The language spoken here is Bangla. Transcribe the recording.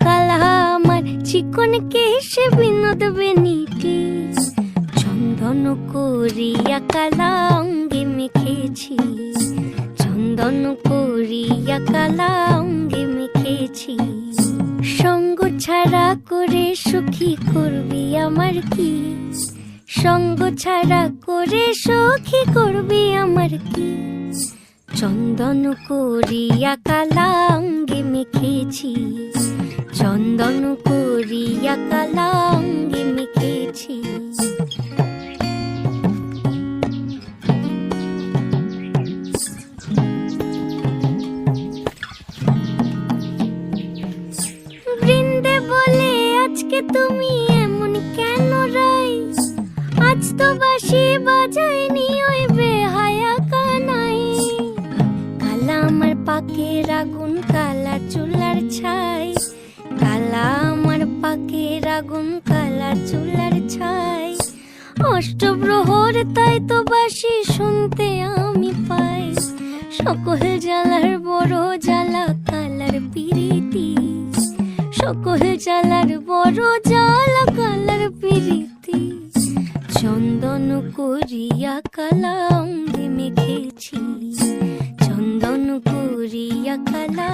কালা আমার চিকন কেশে বিনোদ বেনিটি। চন্দন করিয়া কালা অঙ্গে মেখেছি। চন্দন করিয়া কালা অঙ্গে মেখেছি। সঙ্গ ছাড়া করে সুখী করবি আমার কি? সঙ্গ ছাড়া করে সুখী করবি আমার কি? চন্দন করিয়া কালা অঙ্গে মেখেছি। চন্দন করিয়া কালা অঙ্গে মেখেছি। বৃন্দে বলে, আজকে তুমি এমন কেন রাই? আজ তো বাসি বাজায়নি ওই বেহায়া কানাই। কালা আমার পাকের আগুন, কালা চুলার আগুন কালা চুলার ছাই। অষ্টপ্রহর, তাই তো বাসি শুনতে আমি পাই। সকল জ্বালার বড় জ্বালা, কালার পিরিতি। সকল জ্বালার বড় জ্বালা, কালার পিরিতি। চন্দন করিয়া কালা অঙ্গে মেখেছি চন্দন করিয়া কালা